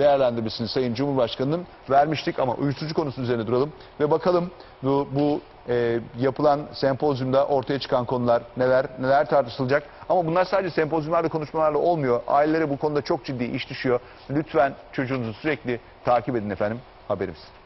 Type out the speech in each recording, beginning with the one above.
değerlendirmesini Sayın Cumhurbaşkanı'nın vermiştik ama uyuşturucu konusu üzerine duralım ve bakalım bu, bu e, yapılan sempozyumda ortaya çıkan konular neler neler tartışılacak. Ama bunlar sadece sempozyumlarla konuşmalarla olmuyor. Ailelere bu konuda çok ciddi iş düşüyor. Lütfen çocuğunuzu sürekli takip edin efendim haberimiz.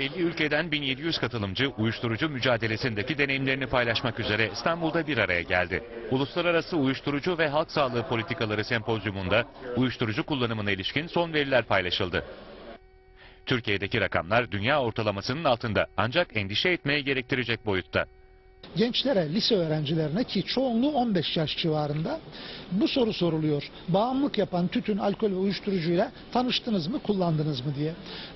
50 ülkeden 1700 katılımcı uyuşturucu mücadelesindeki deneyimlerini paylaşmak üzere İstanbul'da bir araya geldi. Uluslararası Uyuşturucu ve Halk Sağlığı Politikaları Sempozyumunda uyuşturucu kullanımına ilişkin son veriler paylaşıldı. Türkiye'deki rakamlar dünya ortalamasının altında ancak endişe etmeye gerektirecek boyutta. Gençlere, lise öğrencilerine ki çoğunluğu 15 yaş civarında bu soru soruluyor. Bağımlılık yapan tütün, alkol ve uyuşturucuyla tanıştınız mı, kullandınız mı diye.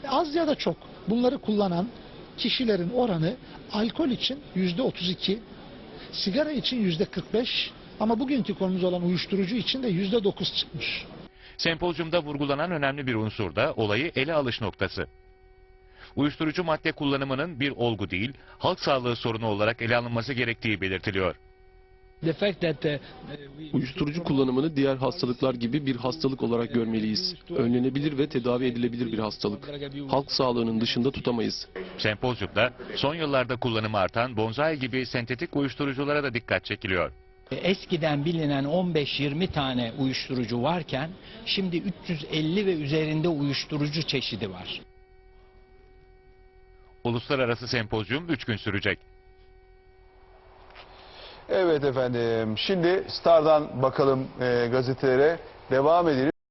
Az ya da çok bunları kullanan kişilerin oranı alkol için yüzde 32, sigara için yüzde 45 ama bugünkü konumuz olan uyuşturucu için de yüzde 9 çıkmış. Sempozyumda vurgulanan önemli bir unsur da olayı ele alış noktası. Uyuşturucu madde kullanımının bir olgu değil, halk sağlığı sorunu olarak ele alınması gerektiği belirtiliyor. Uh, Uyuşturucu kullanımını diğer hastalıklar gibi bir hastalık olarak görmeliyiz. Önlenebilir ve tedavi edilebilir bir hastalık. Halk sağlığının dışında tutamayız. Sempozyumda son yıllarda kullanımı artan bonzai gibi sentetik uyuşturuculara da dikkat çekiliyor. Eskiden bilinen 15-20 tane uyuşturucu varken şimdi 350 ve üzerinde uyuşturucu çeşidi var. Uluslararası sempozyum 3 gün sürecek. Evet efendim şimdi Star'dan bakalım e, gazetelere devam edelim.